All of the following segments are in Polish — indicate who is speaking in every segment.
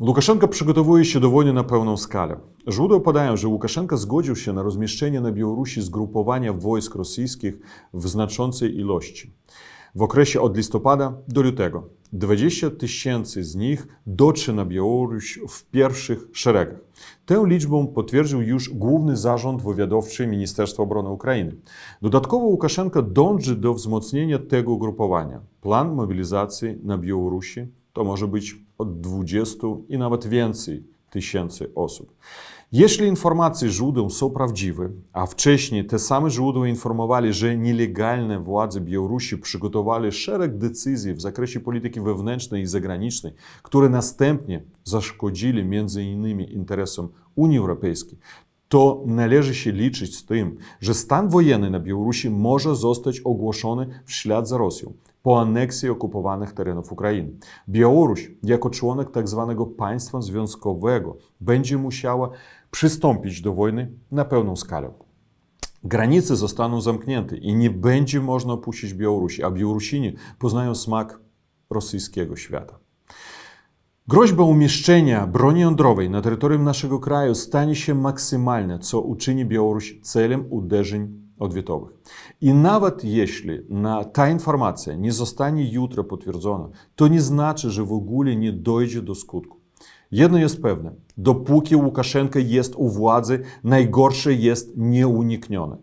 Speaker 1: Łukaszenko przygotowuje się do wojny na pełną skalę. Źródła podają, że Łukaszenko zgodził się na rozmieszczenie na Białorusi zgrupowania wojsk rosyjskich w znaczącej ilości. W okresie od listopada do lutego 20 tysięcy z nich dotrze na Białoruś w pierwszych szeregach. Tę liczbę potwierdził już Główny Zarząd Wywiadowczy Ministerstwa Obrony Ukrainy. Dodatkowo Łukaszenko dąży do wzmocnienia tego ugrupowania. Plan mobilizacji na Białorusi to może być od 20 i nawet więcej tysięcy osób. Jeśli informacje źródeł są prawdziwe, a wcześniej te same źródła informowali, że nielegalne władze Białorusi przygotowali szereg decyzji w zakresie polityki wewnętrznej i zagranicznej, które następnie zaszkodzili między innymi interesom Unii Europejskiej, to należy się liczyć z tym, że stan wojenny na Białorusi może zostać ogłoszony w ślad za Rosją po aneksji okupowanych terenów Ukrainy. Białoruś, jako członek tzw. państwa związkowego, będzie musiała przystąpić do wojny na pełną skalę. Granice zostaną zamknięte i nie będzie można opuścić Białorusi, a Białorusini poznają smak rosyjskiego świata. Groźba umieszczenia broni jądrowej na terytorium naszego kraju stanie się maksymalna, co uczyni Białoruś celem uderzeń odwietowych. I nawet jeśli na, ta informacja nie zostanie jutro potwierdzona, to nie znaczy, że w ogóle nie dojdzie do skutku. Jedno jest pewne: dopóki Łukaszenko jest u władzy, najgorsze jest nieuniknione.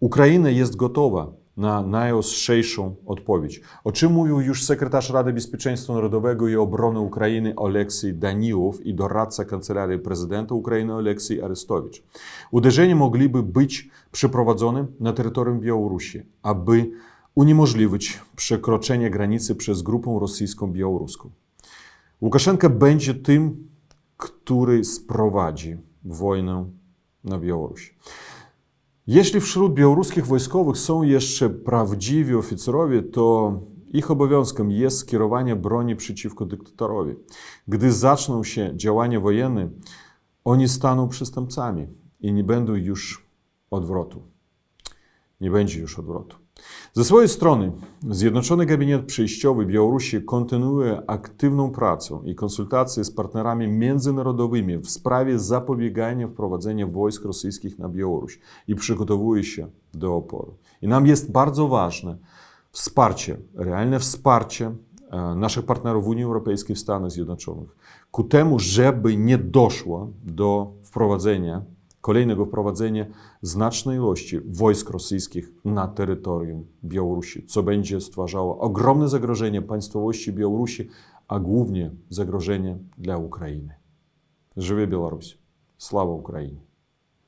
Speaker 1: Ukraina jest gotowa na najostrzejszą odpowiedź, o czym mówił już sekretarz Rady Bezpieczeństwa Narodowego i Obrony Ukrainy Oleksij Daniłow i doradca Kancelarii Prezydenta Ukrainy Oleksij Arestowicz. Uderzenia mogliby być przeprowadzone na terytorium Białorusi, aby uniemożliwić przekroczenie granicy przez grupę rosyjską białoruską. Łukaszenka będzie tym, który sprowadzi wojnę na Białoruś. Jeśli wśród białoruskich wojskowych są jeszcze prawdziwi oficerowie, to ich obowiązkiem jest skierowanie broni przeciwko dyktatorowi. Gdy zaczną się działania wojenne, oni staną przestępcami i nie będą już odwrotu. Nie będzie już odwrotu. Ze swojej strony Zjednoczony Gabinet Przejściowy Białorusi kontynuuje aktywną pracę i konsultacje z partnerami międzynarodowymi w sprawie zapobiegania wprowadzenia wojsk rosyjskich na Białoruś i przygotowuje się do oporu. I nam jest bardzo ważne wsparcie, realne wsparcie e, naszych partnerów w Unii Europejskiej w Stanach Zjednoczonych ku temu, żeby nie doszło do wprowadzenia kolejnego wprowadzenia znacznej ilości wojsk rosyjskich na terytorium Białorusi, co będzie stwarzało ogromne zagrożenie państwowości Białorusi, a głównie zagrożenie dla Ukrainy. Żywie Białoruś! Sława Ukrainie!